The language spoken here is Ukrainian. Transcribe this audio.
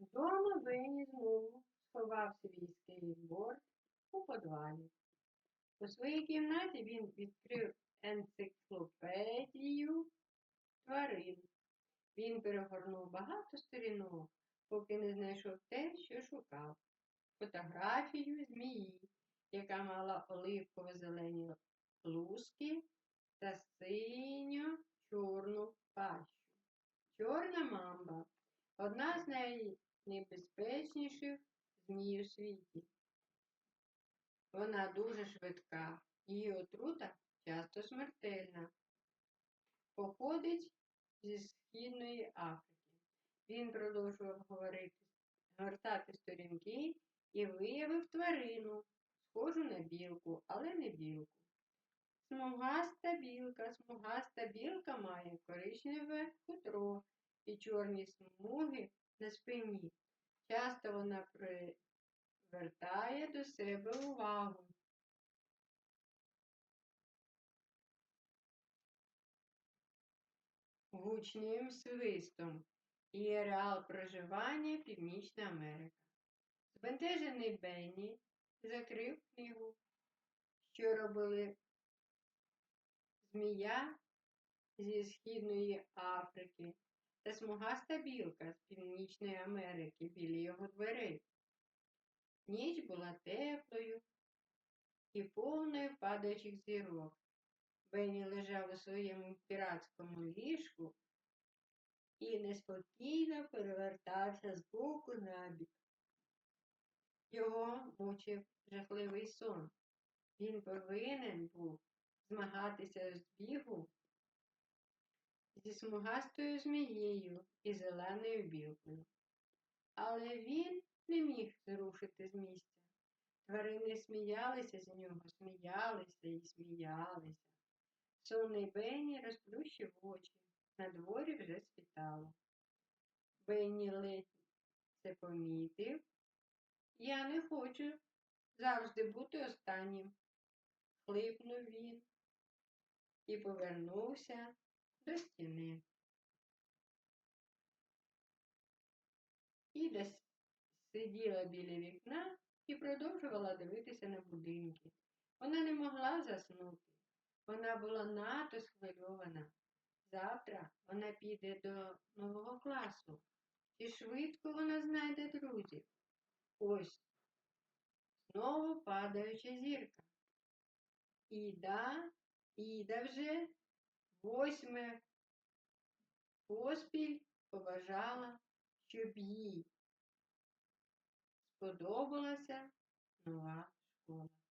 Вдома Бенні знову сховав свій скейтборд у подвалі. У своїй кімнаті він відкрив енциклопедію тварин. Він перегорнув багато сторінок, поки не знайшов те, що шукав. Фотографію змії, яка мала оливково-зелені луски та синьо-чорну пащу. Чорна мамба одна з найнебезпечніших змій у світі. Вона дуже швидка, її отрута часто смертельна. Походить зі Східної Африки. Він продовжував говорити, гортати сторінки і виявив тварину, схожу на білку, але не білку. Смугаста білка, смугаста білка має коричневе хутро і чорні смуги на спині. Часто вона привертає до себе увагу. Гучним свистом і реал проживання Північна Америка. Збентежений Бенні закрив книгу, що робили змія зі Східної Африки та смугаста білка з Північної Америки біля його дверей. Ніч була теплою і повною падаючих зірок. Бенні лежав у своєму піратському ліжку і неспокійно перевертався з боку на бік. Його мучив жахливий сон. Він повинен був змагатися з бігу зі смугастою змією і зеленою білкою. Але він не міг зрушити з місця. Тварини сміялися з нього, сміялися і сміялися. Сонний Бенні розплющив очі. На дворі вже світало. Бенні ледь це помітив. Я не хочу завжди бути останнім. Хлипнув він і повернувся до стіни. Іда сиділа біля вікна і продовжувала дивитися на будинки. Вона не могла заснути. Вона була надто схвильована. Завтра вона піде до нового класу. І швидко вона знайде друзів. Ось знову падаюча зірка. Іда, Іда вже восьме поспіль побажала, щоб їй сподобалася нова школа.